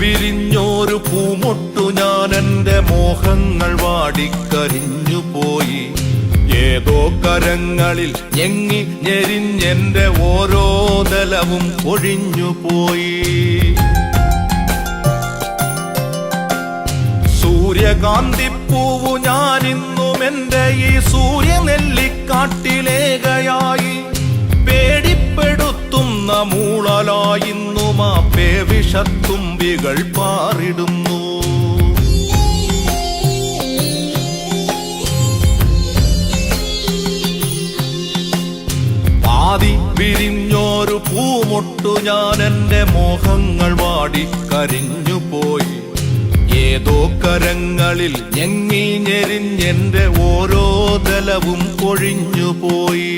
വിരിഞ്ഞോരു പൂമൊട്ടു ഞാൻ എന്റെ മോഹങ്ങൾ വാടിക്കരിഞ്ഞു പോയി. ഏതോ കരങ്ങളിൽ ഞെങ്ങി ഞെരിഞ്ഞെന്റെ ഓരോ തലവും ഒഴിഞ്ഞു പോയി. സൂര്യകാന്തിപ്പൂവു ഞാനിന്നും എന്റെ ഈ സൂര്യനെല്ലിക്കാട്ടിലേകയായി പേടിപ്പെടുത്തുന്ന മൂളലായിന്നും ആ പേവിഷത്തുമ്പികൾ പാറിടുന്നു. പാതി വിരിഞ്ഞോരു പൂമൊട്ടു ഞാൻ എന്റെ മോഹങ്ങൾ വാടി കരിഞ്ഞു പോയി. ഏതോ കരങ്ങളിൽ ഞെങ്ങി ഞെരിഞ്ഞെന്റെ ഓരോ തലവും പൊഴിഞ്ഞു പോയി.